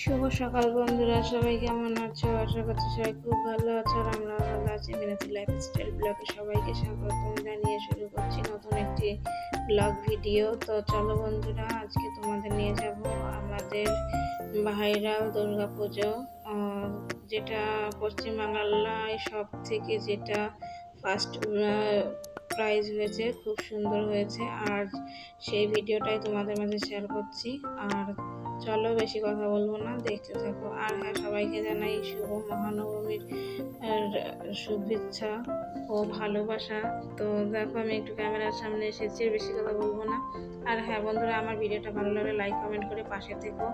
শুভ সকাল বন্ধুরা, সবাই কেমন আছো? আশা করছি সবাই খুব ভালো আছো আর আমরা ভালো আছি। মিনাতি লাইফস্টাইল ব্লগে সবাইকে স্বাগতম জানিয়ে শুরু করছি নতুন একটি ব্লগ ভিডিও। তো চলো বন্ধুরা, আজকে তোমাদের নিয়ে যাব আমাদের ভাইরাল দুর্গা পুজো। যেটা পশ্চিমবাংলায় সব থেকে যেটা ফার্স্ট প্রাইজ হয়েছে, খুব সুন্দর হয়েছে। আর সেই ভিডিওটাই তোমাদের মাঝে শেয়ার করছি। আর চলো বেশি কথা বলব না, দেখতে থাকো। আর হ্যাঁ সবাইকে জানাই শুভ মহানবমীর শুভেচ্ছা ও ভালোবাসা। তো দেখো, আমি একটু ক্যামেরার সামনে এসেছি বেশি কথা বলব না। আর হ্যাঁ বন্ধুরা, আমার ভিডিওটা ভালো লাগলে লাইক কমেন্ট করে পাশে থেকো।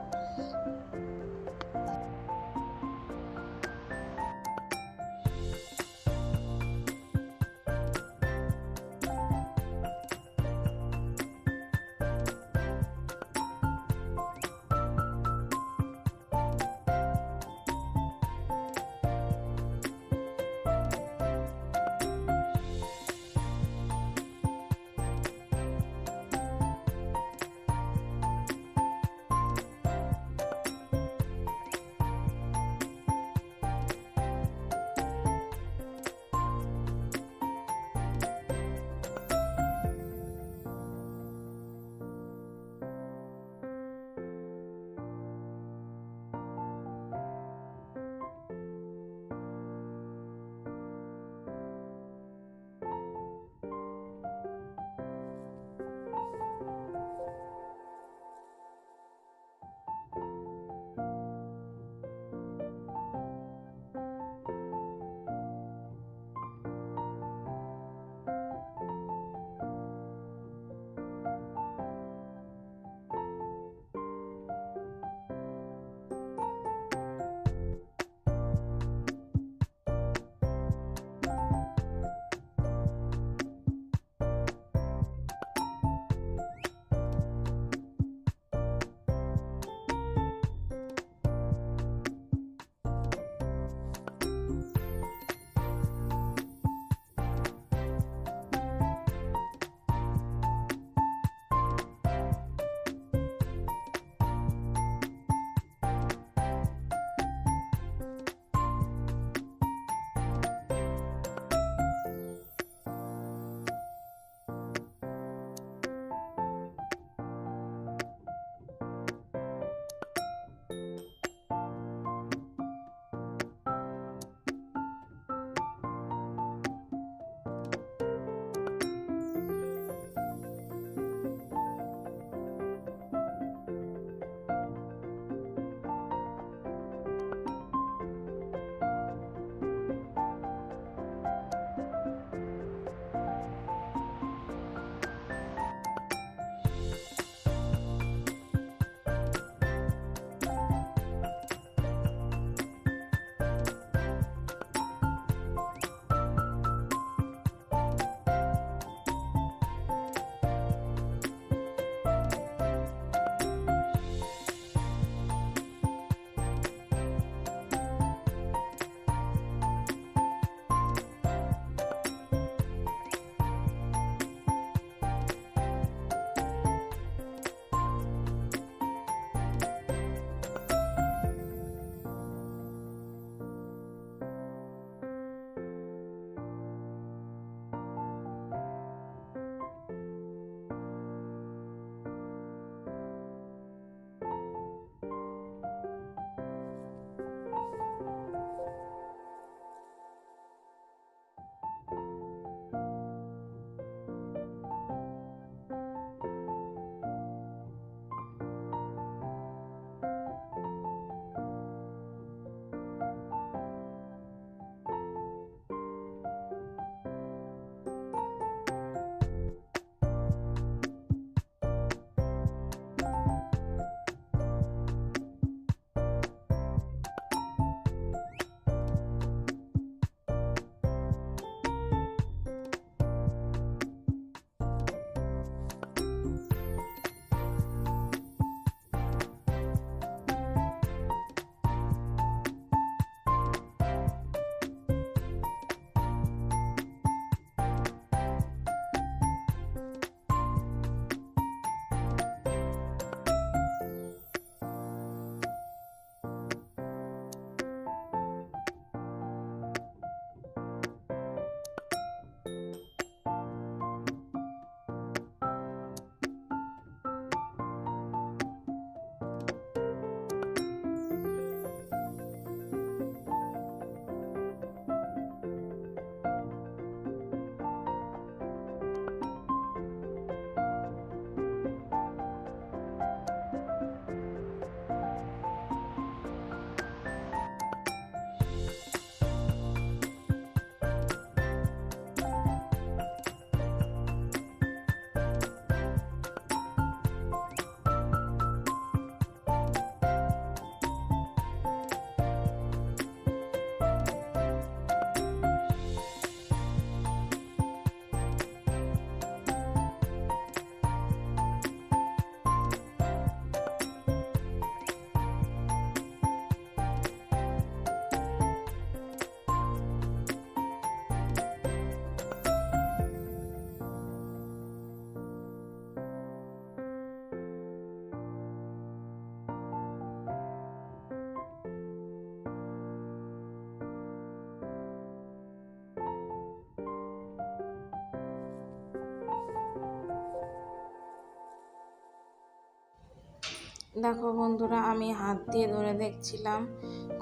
দেখো বন্ধুরা, আমি হাত দিয়ে ধরে দেখছিলাম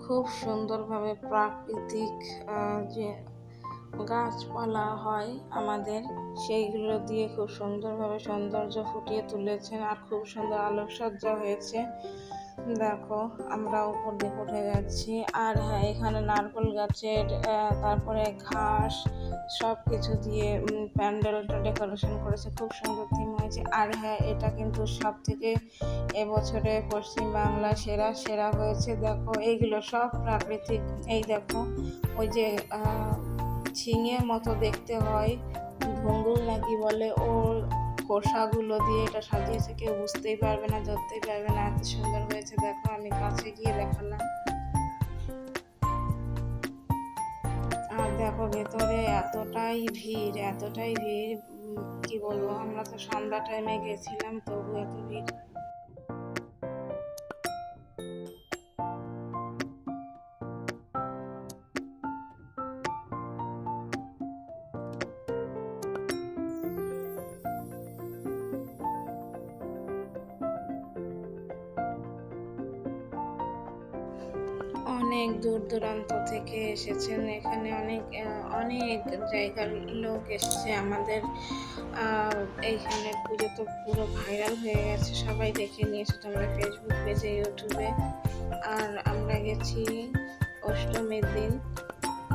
খুব সুন্দরভাবে প্রাকৃতিক যে গাছপালা হয় আমাদের, সেইগুলো দিয়ে খুব সুন্দরভাবে সৌন্দর্য ফুটিয়ে তুলেছেন আর খুব সুন্দর আলোকসজ্জা হয়েছে। দেখো, আমরা উপর দিকে উঠে যাচ্ছি। আর হ্যাঁ এখানে নারকেল গাছের তারপরে ঘাস সব কিছু দিয়ে প্যান্ডেলটা ডেকোরেশন করেছে। খুব সুন্দর থিম হয়েছে। আর হ্যাঁ এটা কিন্তু সব থেকে এবছরে পশ্চিমবাংলা সেরা সেরা হয়েছে। দেখো, এইগুলো সব প্রাকৃতিক। এই দেখো, ওই যে ঝিঙের মতো দেখতে হয়। ঘুঙ্গুর নাকি বলে, ওর খোসাগুলো দিয়ে এটা সাজিয়েছে, কেউ বুঝতেই পারবে না, ধরতেই পারবে না, এত সুন্দর হয়েছে। দেখো, আমি কাছে গিয়ে দেখালাম। আর দেখো, ভেতরে এতটাই ভিড় এতটাই ভিড় কি বলব, আমরা তো সন্ধ্যা টাইমে গেছিলাম, তবু এত ভিড়। অনেক দূর দূরান্ত থেকে এসেছেন। এখানে অনেক অনেক জায়গার লোক এসেছে আমাদের। এইখানে পুজো তো পুরো ভাইরাল হয়ে গেছে। সবাই দেখে নিয়েছে তোমরা ফেসবুক পেজে ইউটিউবে আর আমরা গেছি অষ্টমীর দিন।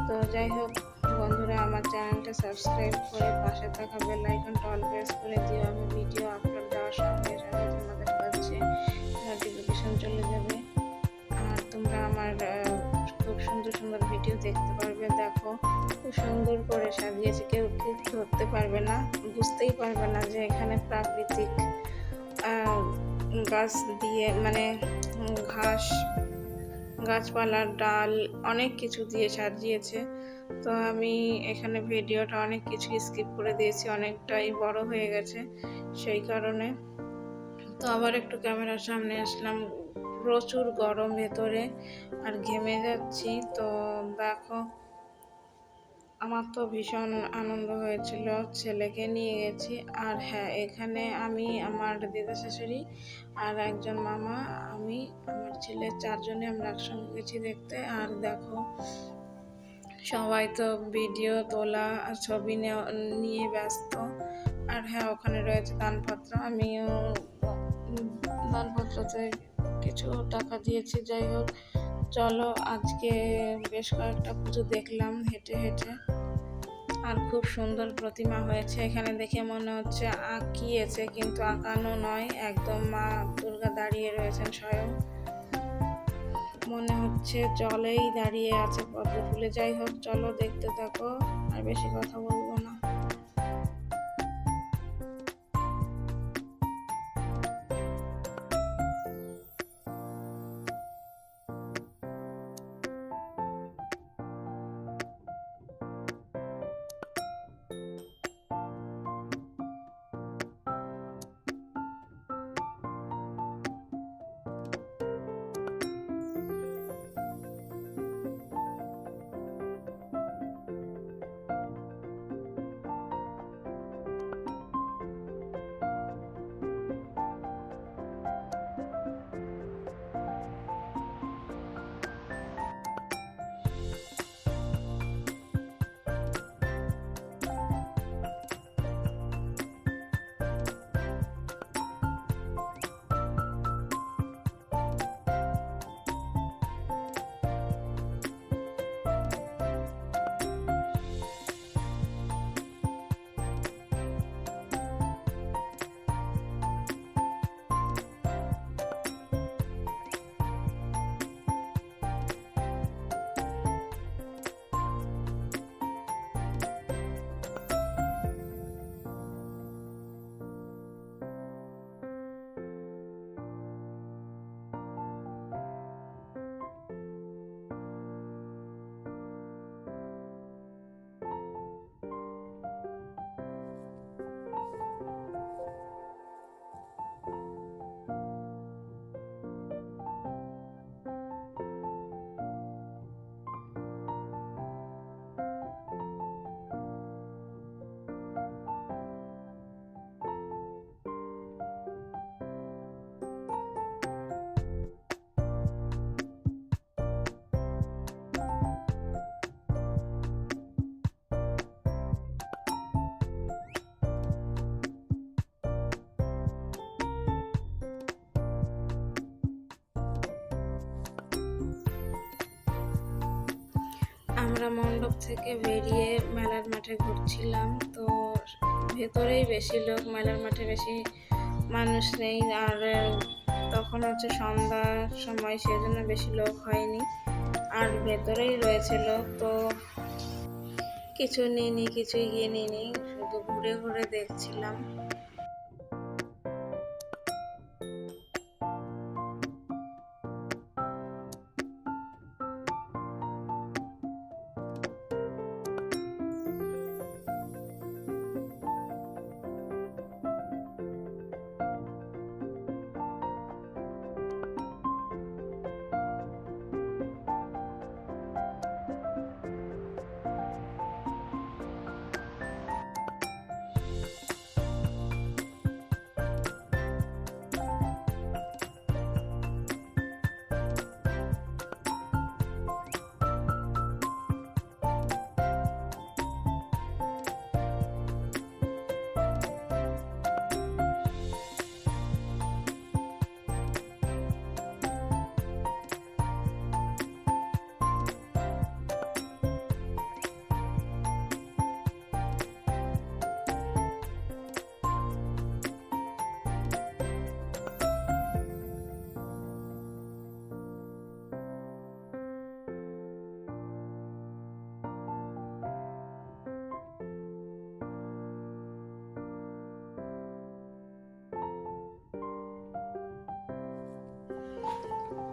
তো যাই হোক, বন্ধুরা, আমার চ্যানেলটা সাবস্ক্রাইব করে পাশে থাকা বেল আইকনটা অল প্রেস করে দিও। আমি ভিডিও আপলোড দেওয়ার সঙ্গে সঙ্গে তোমাদের কাছে নোটিফিকেশন চলে যাবে। আর তোমরা আমার সুন্দর ভিডিও দেখতে পারবে। দেখো, খুব সুন্দর করে সাজিয়েছে। কেউ ঠিক ধরতে পারবে না, বুঝতেই পারবে না যে এখানে প্রাকৃতিক গাছ দিয়ে মানে ঘাস, গাছপালার ডাল, অনেক কিছু দিয়ে সাজিয়েছে। তো আমি এখানে ভিডিওটা অনেক কিছু স্কিপ করে দিয়েছি, অনেকটাই বড় হয়ে গেছে সেই কারণে। তো আবার একটু ক্যামেরার সামনে আসলাম। প্রচুর গরম ভেতরে আর ঘেমে যাচ্ছি। তো দেখো, আমার তো ভীষণ আনন্দ হয়েছিল, ছেলেকে নিয়ে গেছি। আর হ্যাঁ এখানে আমি, আমার দিদা শাশুড়ি আর একজন মামা, আমি, আমার ছেলে চারজনে আমরা একসঙ্গে গেছি দেখতে। আর দেখো, সবাই তো ভিডিও তোলা আর ছবি নিয়ে ব্যস্ত। আর হ্যাঁ ওখানে রয়েছে দানপত্র, আমিও দানপত্রতে কিছু টাকা দিয়েছি, যাই হোক। চলো, আজকে বেশ কয়েকটা পুজো দেখলাম হেঁটে হেঁটে। আর খুব সুন্দর প্রতিমা হয়েছে এখানে দেখে মনে হচ্ছে, আঁকিয়েছে, কিন্তু আঁকানো নয়। একদম মা দুর্গা দাঁড়িয়ে রয়েছেন স্বয়ং। মনে হচ্ছে জলেই দাঁড়িয়ে আছে পদ্ম ফুলে যাই হোক, চলো দেখতে থাকো। আর বেশি কথা বলব আমরা মণ্ডপ থেকে বেরিয়ে মেলার মাঠে ঘুরছিলাম। তো ভেতরেই বেশি লোক, মেলার মাঠে বেশি মানুষ নেই। আর তখন হচ্ছে সন্ধ্যার সময়, সেজন্য বেশি লোক হয়নি। আর ভেতরেই রয়েছে লোক, তো কিছু নিইনি কিছুই গিয়ে নিইনি। শুধু ঘুরে ঘুরে দেখছিলাম।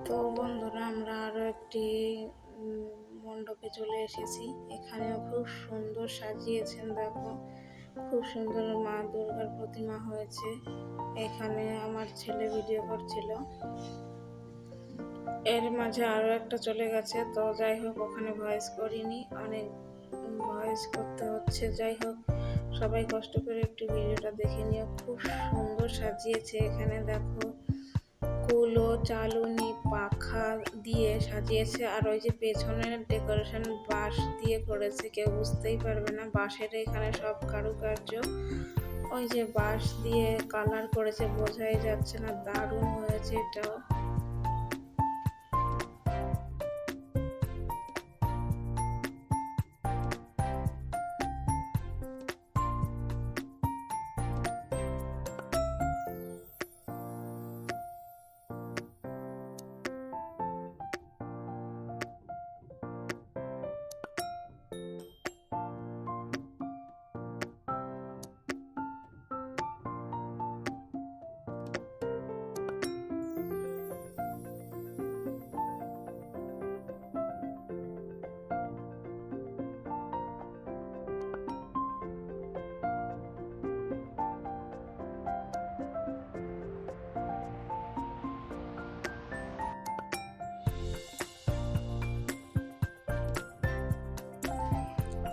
তো বন্ধুরা, আমরা আরও একটি মণ্ডপে চলে এসেছি। এখানেও খুব সুন্দর সাজিয়েছেন, দেখো। খুব সুন্দর মা দুর্গার প্রতিমা হয়েছে। এখানে আমার ছেলে ভিডিও করছিল। এর মাঝে আরও একটা চলে গেছে। তো যাই হোক, ওখানে ভয়েস করিনি। অনেক ভয়েস করতে হচ্ছে। যাই হোক, সবাই কষ্ট করে একটু ভিডিওটা দেখে নিও। খুব সুন্দর সাজিয়েছে এখানে, দেখো। কুলো চালুনি, পাখা দিয়ে সাজিয়েছে আর ওই যে পেছনের ডেকোরেশন বাঁশ দিয়ে করেছে, কেউ বুঝতেই পারবে না। বাঁশের এখানে সব কারুকার্য। ওই যে বাঁশ দিয়ে কালার করেছে, বোঝাই যাচ্ছে না, দারুণ হয়েছে এটাও।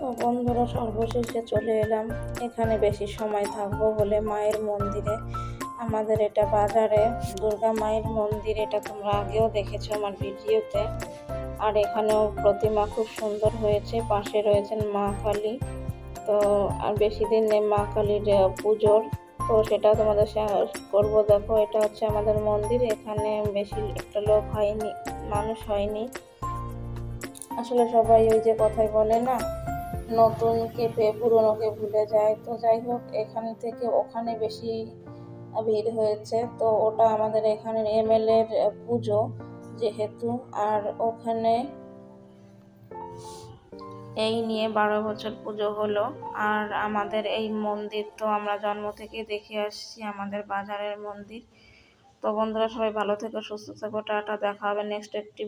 তো বন্ধুরা, সর্বশেষে চলে এলাম। এখানে বেশি সময় থাকব বলে মায়ের মন্দিরে। আমাদের এটা বাজারে, দুর্গা মায়ের মন্দির, এটা তোমরা আগেও দেখেছ আমার ভিডিওতে। আর এখানেও প্রতিমা খুব সুন্দর হয়েছে, পাশে রয়েছেন মা কালী। তো, আর বেশি দিন নেই মা কালীর পুজোর। তো সেটা তোমাদের করব। দেখো, এটা হচ্ছে আমাদের মন্দির। এখানে বেশি একটা লোক হয়নি, মানুষ হয়নি। আসলে সবাই ওই যে কথাই বলে না নতুনকে পেয়ে পুরনোকে ভুলে যায়। তো যাই হোক, এখান থেকে ওখানে বেশি ভিড় হয়েছে। তো ওটা আমাদের এখানের এমএলএর পুজো যেহেতু। আর ওখানে এই নিয়ে বারো বছর পুজো হলো। আর আমাদের এই মন্দির তো আমরা জন্ম থেকে দেখে আসছি, আমাদের বাজারের মন্দির। তো বন্ধুরা, সবাই ভালো থেকো, সুস্থ থেকো। টাটা, দেখা হবে নেক্সট একটি